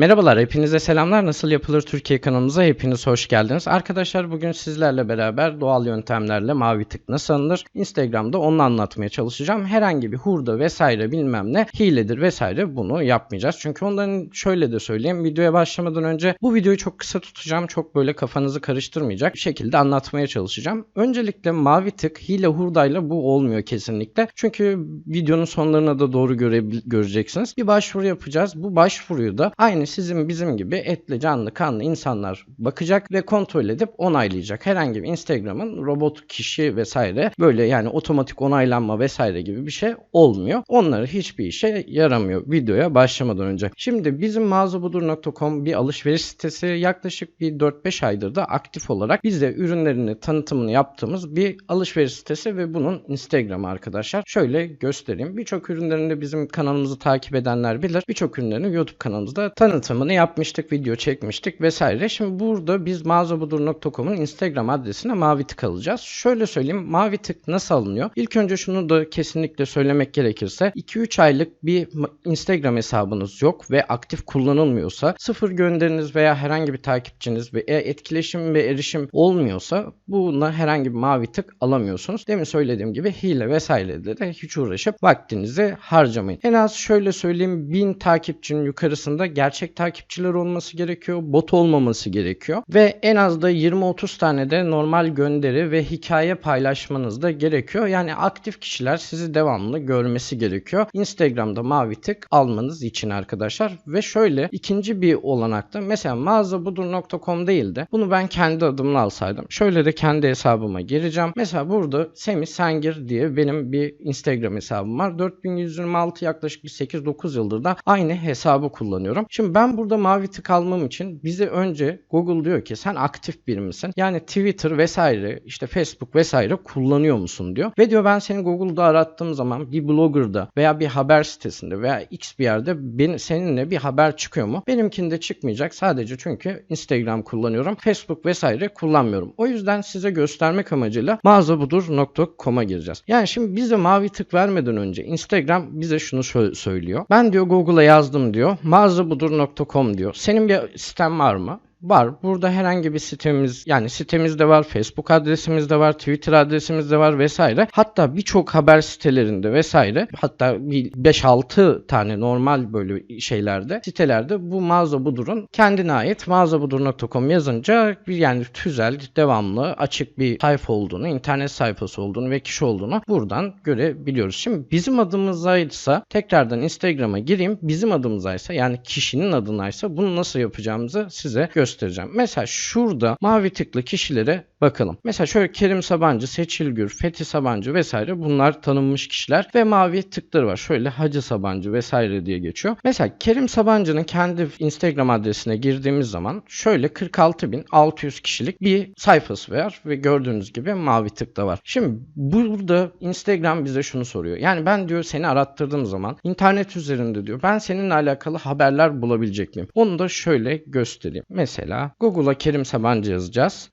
Merhabalar, hepinize selamlar. Nasıl yapılır Türkiye kanalımıza hepiniz hoş geldiniz. Arkadaşlar bugün sizlerle beraber doğal yöntemlerle mavi tık nasıl alınır? Instagram'da onu anlatmaya çalışacağım. Herhangi bir hurda vesaire bilmem ne hiledir vesaire bunu yapmayacağız. Çünkü onların şöyle de söyleyeyim. Videoya başlamadan önce bu videoyu çok kısa tutacağım. Çok böyle kafanızı karıştırmayacak şekilde anlatmaya çalışacağım. Öncelikle mavi tık hile hurdayla bu olmuyor kesinlikle. Çünkü videonun sonlarına da doğru göre, göreceksiniz. Bir başvuru yapacağız. Bu başvuruyu da aynı sizin bizim gibi etli canlı kanlı insanlar bakacak ve kontrol edip onaylayacak. Herhangi bir Instagram'ın robot kişi vesaire böyle yani otomatik onaylanma vesaire gibi bir şey olmuyor. Onları hiçbir işe yaramıyor videoya başlamadan önce. Şimdi bizim mağazabudur.com bir alışveriş sitesi yaklaşık bir 4-5 aydır da aktif olarak bizde ürünlerini tanıtımını yaptığımız bir alışveriş sitesi ve bunun Instagram'ı arkadaşlar. Şöyle göstereyim. Birçok ürünlerini bizim kanalımızı takip edenler bilir. Birçok ürünlerini YouTube kanalımızda tanıtımını yapmıştık, video çekmiştik vesaire. Şimdi burada biz mağazabudur.com'un Instagram adresine mavi tık alacağız. Şöyle söyleyeyim mavi tık nasıl alınıyor? İlk önce şunu da kesinlikle söylemek gerekirse 2-3 aylık bir Instagram hesabınız yok ve aktif kullanılmıyorsa sıfır gönderiniz veya herhangi bir takipçiniz ve etkileşim ve erişim olmuyorsa bununla herhangi bir mavi tık alamıyorsunuz. Demin söylediğim gibi hile vesairede de hiç uğraşıp vaktinizi harcamayın. En az şöyle söyleyeyim 1000 takipçinin yukarısında gerçek takipçiler olması gerekiyor. Bot olmaması gerekiyor. Ve en az da 20-30 tane de normal gönderi ve hikaye paylaşmanız da gerekiyor. Yani aktif kişiler sizi devamlı görmesi gerekiyor. Instagram'da mavi tık almanız için arkadaşlar. Ve şöyle ikinci bir olanakta mesela mağazabudur.com değil de bunu ben kendi adımla alsaydım. Şöyle de kendi hesabıma gireceğim. Mesela burada Semih Sengir diye benim bir Instagram hesabım var. 4126 yaklaşık bir 8-9 yıldır da aynı hesabı kullanıyorum. Şimdi ben burada mavi tık almam için bize önce Google diyor ki sen aktif bir misin? Yani Twitter vesaire işte Facebook vesaire kullanıyor musun diyor. Ve diyor ben seni Google'da arattığım zaman bir blogger'da veya bir haber sitesinde veya X bir yerde benim, seninle bir haber çıkıyor mu? Benimkinde çıkmayacak sadece çünkü Instagram kullanıyorum. Facebook vesaire kullanmıyorum. O yüzden size göstermek amacıyla mağazabudur.com'a gireceğiz. Yani şimdi bize mavi tık vermeden önce Instagram bize şunu söylüyor. Ben diyor Google'a yazdım diyor. Mağazabudur.com diyor. Senin bir siten var mı? Var. Burada herhangi bir sitemiz yani sitemizde var, Facebook adresimiz de var, Twitter adresimiz de var vesaire. Hatta birçok haber sitelerinde vesaire hatta bir 5-6 tane normal böyle şeylerde sitelerde bu mağaza budurun kendine ait mağazabudur.com yazınca bir yani tüzel, devamlı, açık bir sayfa olduğunu, internet sayfası olduğunu ve kişi olduğunu buradan görebiliyoruz. Şimdi bizim adımızaysa tekrardan Instagram'a gireyim. Bizim adımızaysa yani kişinin adınaysa bunu nasıl yapacağımızı size göstereyim göstereceğim. Mesela şurada mavi tıklı kişilere bakalım. Mesela şöyle Kerim Sabancı, Seçil Gür, Fethi Sabancı vesaire bunlar tanınmış kişiler ve mavi tıkları var. Şöyle Hacı Sabancı vesaire diye geçiyor. Mesela Kerim Sabancı'nın kendi Instagram adresine girdiğimiz zaman şöyle 46.600 kişilik bir sayfası var ve gördüğünüz gibi mavi tıkta var. Şimdi burada Instagram bize şunu soruyor. Yani ben diyor seni arattırdığım zaman internet üzerinde diyor ben seninle alakalı haberler bulabilecek miyim? Onu da şöyle göstereyim. Mesela Google'a Kerim Sabancı yazacağız.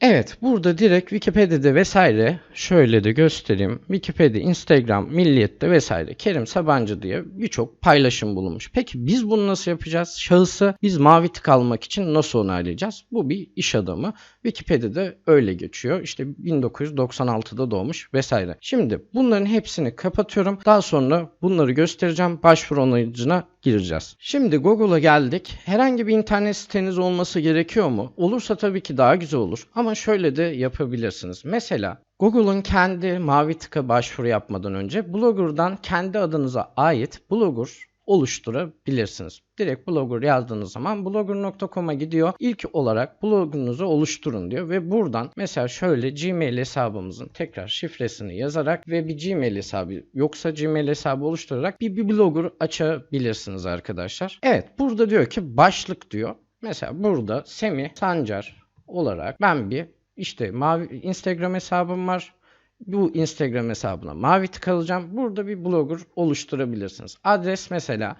Evet burada direkt Wikipedia'da vesaire şöyle de göstereyim. Wikipedia, Instagram, Milliyet'te vesaire Kerim Sabancı diye birçok paylaşım bulunmuş. Peki biz bunu nasıl yapacağız? Şahısı biz mavi tık almak için nasıl onaylayacağız? Bu bir iş adamı. Wikipedia'da öyle geçiyor. İşte 1996'da doğmuş vesaire. Şimdi bunların hepsini kapatıyorum. Daha sonra bunları göstereceğim. Başvuru onayıcına gireceğiz. Şimdi Google'a geldik. Herhangi bir internet siteniz olması gerekiyor mu? Olursa tabii ki daha güzel olur. Ama şöyle de yapabilirsiniz. Mesela Google'un kendi mavi tıka başvuru yapmadan önce Blogger'dan kendi adınıza ait Blogger oluşturabilirsiniz. Direkt Blogger yazdığınız zaman blogger.com'a gidiyor. İlk olarak blogunuzu oluşturun diyor ve buradan mesela şöyle Gmail hesabımızın tekrar şifresini yazarak ve bir Gmail hesabı yoksa Gmail hesabı oluşturarak bir, bir blogger açabilirsiniz arkadaşlar. Evet burada diyor ki başlık diyor. Mesela burada Semi Sancar olarak ben bir işte mavi Instagram hesabım var. Bu Instagram hesabına mavi tık alacağım. Burada bir blogger oluşturabilirsiniz. Adres mesela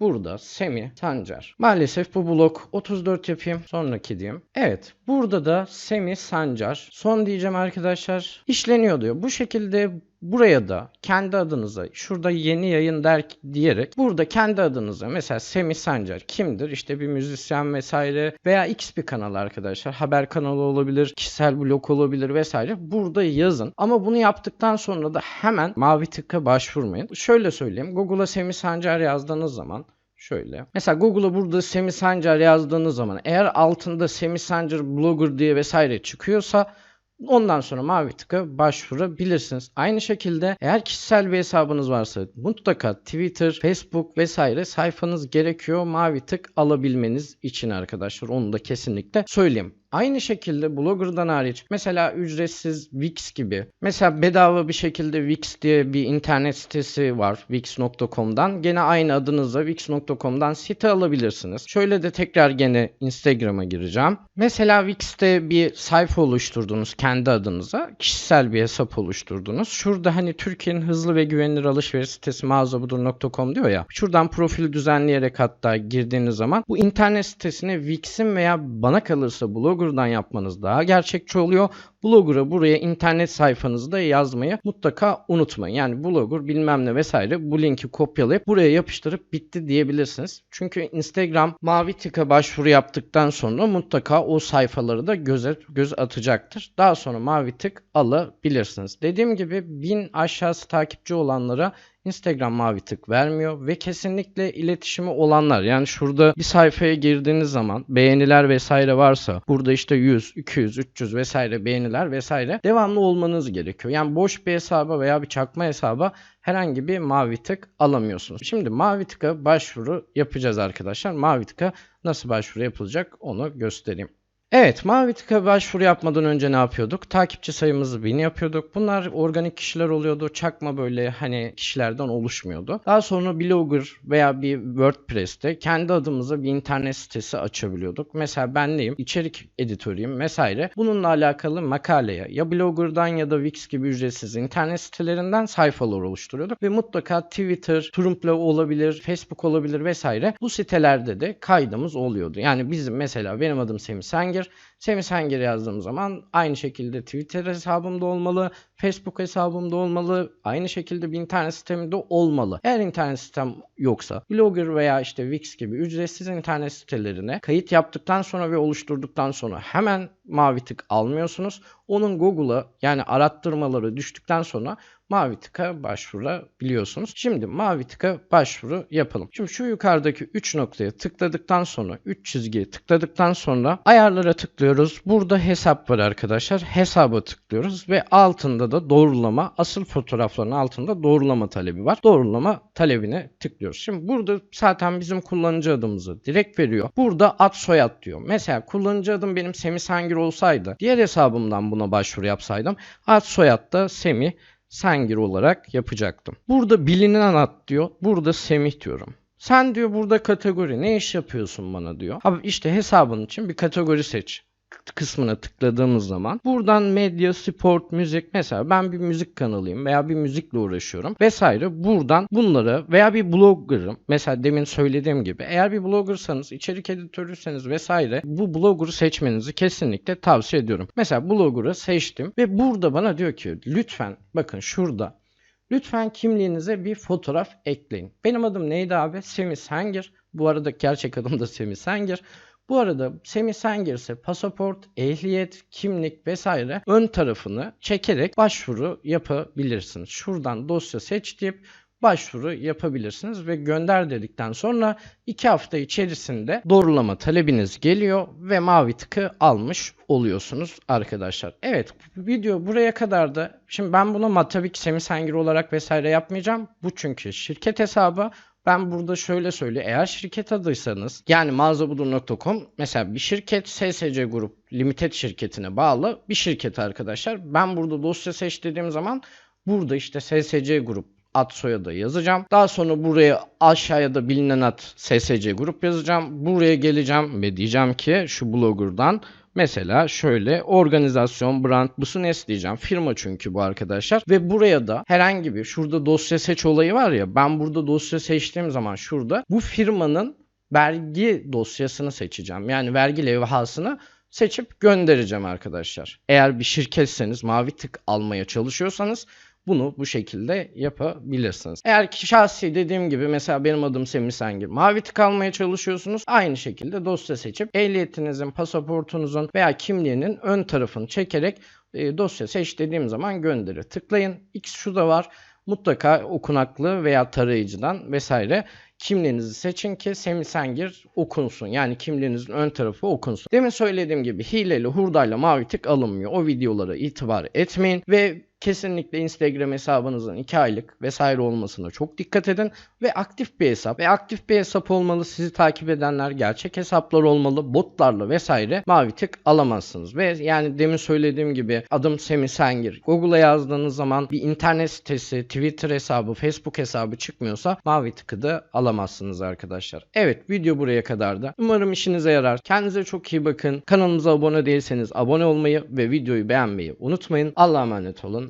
Burada Semi Sancar. Maalesef bu blok 34 yapayım. Sonraki diyeyim. Evet. Burada da Semi Sancar. Son diyeceğim arkadaşlar. İşleniyor diyor. Bu şekilde Buraya da kendi adınıza şurada yeni yayın der diyerek burada kendi adınıza mesela Semih Sancar kimdir? İşte bir müzisyen vesaire veya X bir kanal arkadaşlar. Haber kanalı olabilir, kişisel blog olabilir vesaire. Burada yazın. Ama bunu yaptıktan sonra da hemen mavi tıka başvurmayın. Şöyle söyleyeyim. Google'a Semih Sancar yazdığınız zaman Şöyle. Mesela Google'a burada Semih Sancar yazdığınız zaman eğer altında Semih Sancar blogger diye vesaire çıkıyorsa Ondan sonra mavi tıka başvurabilirsiniz. Aynı şekilde eğer kişisel bir hesabınız varsa mutlaka Twitter, Facebook vesaire sayfanız gerekiyor mavi tık alabilmeniz için arkadaşlar. Onu da kesinlikle söyleyeyim. Aynı şekilde Blogger'dan hariç mesela ücretsiz Wix gibi mesela bedava bir şekilde Wix diye bir internet sitesi var wix.com'dan. Gene aynı adınızla wix.com'dan site alabilirsiniz. Şöyle de tekrar gene Instagram'a gireceğim. Mesela Wix'te bir sayfa oluşturdunuz kendi adınıza. Kişisel bir hesap oluşturdunuz. Şurada hani Türkiye'nin hızlı ve güvenilir alışveriş sitesi mağazabudur.com diyor ya. Şuradan profil düzenleyerek hatta girdiğiniz zaman bu internet sitesine Wix'in veya bana kalırsa Blogger Blogger'dan yapmanız daha gerçekçi oluyor. Blogger'a buraya internet sayfanızı da yazmayı mutlaka unutmayın. Yani Blogger bilmem ne vesaire bu linki kopyalayıp buraya yapıştırıp bitti diyebilirsiniz. Çünkü Instagram mavi tıka başvuru yaptıktan sonra mutlaka o sayfaları da göze, göz atacaktır. Daha sonra mavi tık alabilirsiniz. Dediğim gibi bin aşağısı takipçi olanlara Instagram mavi tık vermiyor ve kesinlikle iletişimi olanlar yani şurada bir sayfaya girdiğiniz zaman beğeniler vesaire varsa burada işte 100, 200, 300 vesaire beğeniler vesaire devamlı olmanız gerekiyor. Yani boş bir hesaba veya bir çakma hesaba herhangi bir mavi tık alamıyorsunuz. Şimdi mavi tıka başvuru yapacağız arkadaşlar. Mavi tıka nasıl başvuru yapılacak onu göstereyim. Evet, Mavi Tık'a başvuru yapmadan önce ne yapıyorduk? Takipçi sayımızı 1000 yapıyorduk. Bunlar organik kişiler oluyordu. Çakma böyle hani kişilerden oluşmuyordu. Daha sonra Blogger veya bir WordPress'te kendi adımıza bir internet sitesi açabiliyorduk. Mesela ben neyim? İçerik editörüyüm vesaire. Bununla alakalı makaleye ya Blogger'dan ya da Wix gibi ücretsiz internet sitelerinden sayfalar oluşturuyorduk. Ve mutlaka Twitter, Tumblr olabilir, Facebook olabilir vesaire. Bu sitelerde de kaydımız oluyordu. Yani bizim mesela benim adım Semih Senger Sanger. Semih Sanger yazdığım zaman aynı şekilde Twitter hesabımda olmalı, Facebook hesabımda olmalı, aynı şekilde bir internet sitemde olmalı. Eğer internet sitem yoksa Blogger veya işte Wix gibi ücretsiz internet sitelerine kayıt yaptıktan sonra ve oluşturduktan sonra hemen mavi tık almıyorsunuz. Onun Google'a yani arattırmaları düştükten sonra mavi tıka başvurabiliyorsunuz. Şimdi mavi tıka başvuru yapalım. Şimdi şu yukarıdaki 3 noktaya tıkladıktan sonra 3 çizgiye tıkladıktan sonra ayarlara tıklıyoruz. Burada hesap var arkadaşlar. Hesaba tıklıyoruz ve altında da doğrulama asıl fotoğrafların altında doğrulama talebi var. Doğrulama talebine tıklıyoruz. Şimdi burada zaten bizim kullanıcı adımızı direkt veriyor. Burada ad soyad diyor. Mesela kullanıcı adım benim Semih Sangir olsaydı diğer hesabımdan buna başvuru yapsaydım ad soyad da Semih Sengir olarak yapacaktım. Burada bilinen ad diyor. Burada Semih diyorum. Sen diyor burada kategori ne iş yapıyorsun bana diyor. Abi işte hesabın için bir kategori seç kısmına tıkladığımız zaman buradan medya, sport, müzik mesela ben bir müzik kanalıyım veya bir müzikle uğraşıyorum vesaire buradan bunları veya bir bloggerım mesela demin söylediğim gibi eğer bir bloggersanız içerik editörüyseniz vesaire bu blogger'ı seçmenizi kesinlikle tavsiye ediyorum. Mesela blogger'ı seçtim ve burada bana diyor ki lütfen bakın şurada Lütfen kimliğinize bir fotoğraf ekleyin. Benim adım neydi abi? Semih Sengir. Bu arada gerçek adım da Semih Sengir. Bu arada Semih Sengir ise pasaport, ehliyet, kimlik vesaire ön tarafını çekerek başvuru yapabilirsiniz. Şuradan dosya seç deyip başvuru yapabilirsiniz ve gönder dedikten sonra 2 hafta içerisinde doğrulama talebiniz geliyor ve mavi tıkı almış oluyorsunuz arkadaşlar. Evet video buraya kadar da şimdi ben bunu ki Semih Sengir olarak vesaire yapmayacağım. Bu çünkü şirket hesabı ben burada şöyle söyleyeyim. Eğer şirket adıysanız yani mağazabudur.com mesela bir şirket SSC Grup Limited şirketine bağlı bir şirket arkadaşlar. Ben burada dosya seç dediğim zaman burada işte SSC Grup ad soyadı yazacağım. Daha sonra buraya aşağıya da bilinen ad SSC Grup yazacağım. Buraya geleceğim ve diyeceğim ki şu blogger'dan Mesela şöyle organizasyon, brand, business diyeceğim. Firma çünkü bu arkadaşlar. Ve buraya da herhangi bir şurada dosya seç olayı var ya ben burada dosya seçtiğim zaman şurada bu firmanın vergi dosyasını seçeceğim. Yani vergi levhasını seçip göndereceğim arkadaşlar. Eğer bir şirketseniz mavi tık almaya çalışıyorsanız bunu bu şekilde yapabilirsiniz. Eğer ki şahsi dediğim gibi mesela benim adım Semih Sengir. Mavi tık almaya çalışıyorsunuz. Aynı şekilde dosya seçip ehliyetinizin, pasaportunuzun veya kimliğinin ön tarafını çekerek e, dosya seç dediğim zaman gönderir. Tıklayın. X şu da var. Mutlaka okunaklı veya tarayıcıdan vesaire kimliğinizi seçin ki Semih Sengir okunsun. Yani kimliğinizin ön tarafı okunsun. Demin söylediğim gibi hileli hurdayla mavi tık alınmıyor. O videolara itibar etmeyin ve kesinlikle Instagram hesabınızın 2 aylık vesaire olmasına çok dikkat edin ve aktif bir hesap ve aktif bir hesap olmalı. Sizi takip edenler gerçek hesaplar olmalı. Botlarla vesaire mavi tık alamazsınız ve yani demin söylediğim gibi adım Semih Sengir. Google'a yazdığınız zaman bir internet sitesi, Twitter hesabı, Facebook hesabı çıkmıyorsa mavi tıkı da alamazsınız arkadaşlar. Evet video buraya kadardı. Umarım işinize yarar. Kendinize çok iyi bakın. Kanalımıza abone değilseniz abone olmayı ve videoyu beğenmeyi unutmayın. Allah'a emanet olun.